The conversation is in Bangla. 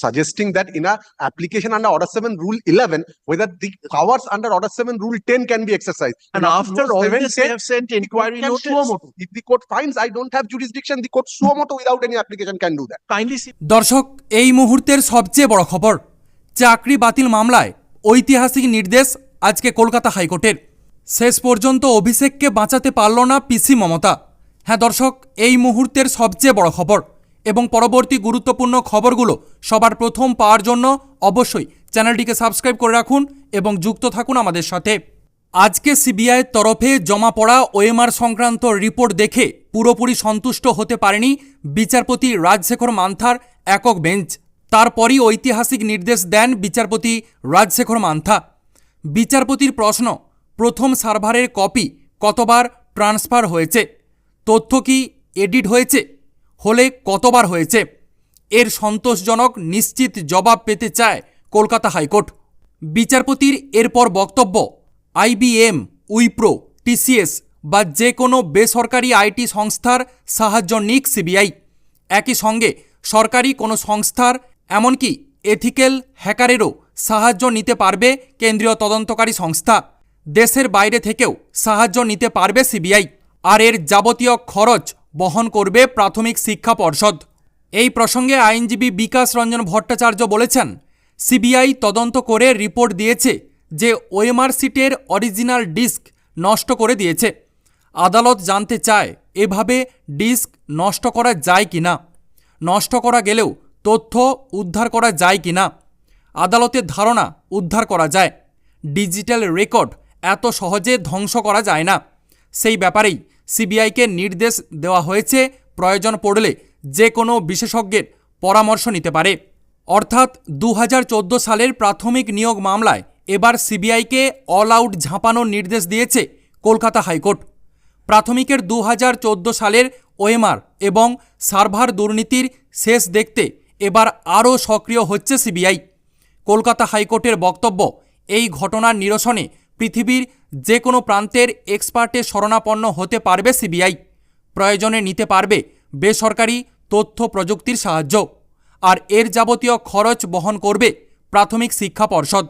suggesting that in a application under Order 7 Rule 11, whether the powers under Order 7 Rule 10 can be exercised. And Now, after all 7 this, says they have sent inquiry notice. If the court finds I don't have jurisdiction, the court suo motu without any application can do that. Kindly see. দর্শক এই মুহূর্তের সবচেয়ে বড় খবর চাকরি বাতিল মামলায় ঐতিহাসিক নির্দেশ আজকে কলকাতা হাইকোর্টের শেষ পর্যন্ত অভিষেককে বাঁচাতে পারল না পিসি মমতা হ্যাঁ দর্শক এই মুহূর্তের সবচেয়ে বড় খবর এবং পরবর্তী গুরুত্বপূর্ণ খবরগুলো সবার প্রথম পাওয়ার জন্য অবশ্যই চ্যানেলটিকে সাবস্ক্রাইব করে রাখুন এবং যুক্ত থাকুন আমাদের সাথে। আজকে সিবিআইয়ের তরফে জমা পড়া ওএমআর সংক্রান্ত রিপোর্ট দেখে পুরোপুরি সন্তুষ্ট হতে পারেনি বিচারপতি রাজশেখর মান্থার একক বেঞ্চ। তারপরই ঐতিহাসিক নির্দেশ দেন বিচারপতি রাজশেখর মান্থা। বিচারপতির প্রশ্ন, প্রথম সার্ভারের কপি কতবার ট্রান্সফার হয়েছে? তথ্য কি এডিট হয়েছে? হলে কতবার হয়েছে? এর সন্তোষজনক নিশ্চিত জবাব পেতে চায় কলকাতা হাইকোর্ট। বিচারপতির এরপর বক্তব্য, আইবিএম, উইপ্রো, টিসিএস বা যে কোনো বেসরকারি আইটি সংস্থার সাহায্য নিক সিবিআই। একই সঙ্গে সরকারি কোনো সংস্থার, এমনকি এথিক্যাল হ্যাকারেরও সাহায্য নিতে পারবে কেন্দ্রীয় তদন্তকারী সংস্থা। দেশের বাইরে থেকেও সাহায্য নিতে পারবে সিবিআই। আর এর যাবতীয় খরচ বহন করবে প্রাথমিক শিক্ষা পর্ষদ। এই প্রসঙ্গে আইনজীবী বিকাশ রঞ্জন ভট্টাচার্য বলেছেন, সিবিআই তদন্ত করে রিপোর্ট দিয়েছে যে ওএমআর সিটের অরিজিনাল ডিস্ক নষ্ট করে দিয়েছে। আদালত জানতে চায়, এভাবে ডিস্ক নষ্ট করা যায় কি না নষ্ট করা গেলেও তথ্য উদ্ধার করা যায় কি না আদালতের ধারণা উদ্ধার করা যায়। ডিজিটাল রেকর্ড এত সহজে ধ্বংস করা যায় না। সেই ব্যাপারেই সিবিআইকে নির্দেশ দেওয়া হয়েছে, প্রয়োজন পড়লে যে কোনো বিশেষজ্ঞের পরামর্শ নিতে পারে। অর্থাৎ দু হাজার চোদ্দ সালের প্রাথমিক নিয়োগ মামলায় এবার সিবিআইকে অল আউট ঝাঁপানোর নির্দেশ দিয়েছে কলকাতা হাইকোর্ট। প্রাথমিকের দু হাজার চোদ্দ সালের ওএমআর এবং সার্ভার দুর্নীতির শেষ দেখতে এবার আরও সক্রিয় হচ্ছে সিবিআই। কলকাতা হাইকোর্টের বক্তব্য, এই ঘটনার নিরসনে পৃথিবীর যে কোনো প্রান্তের এক্সপার্টে শরণাপন্ন হতে পারবে সিবিআই। প্রয়োজনে নিতে পারবে বেসরকারি তথ্য প্রযুক্তির সাহায্য। আর এর যাবতীয় খরচ বহন করবে প্রাথমিক শিক্ষা পর্ষদ।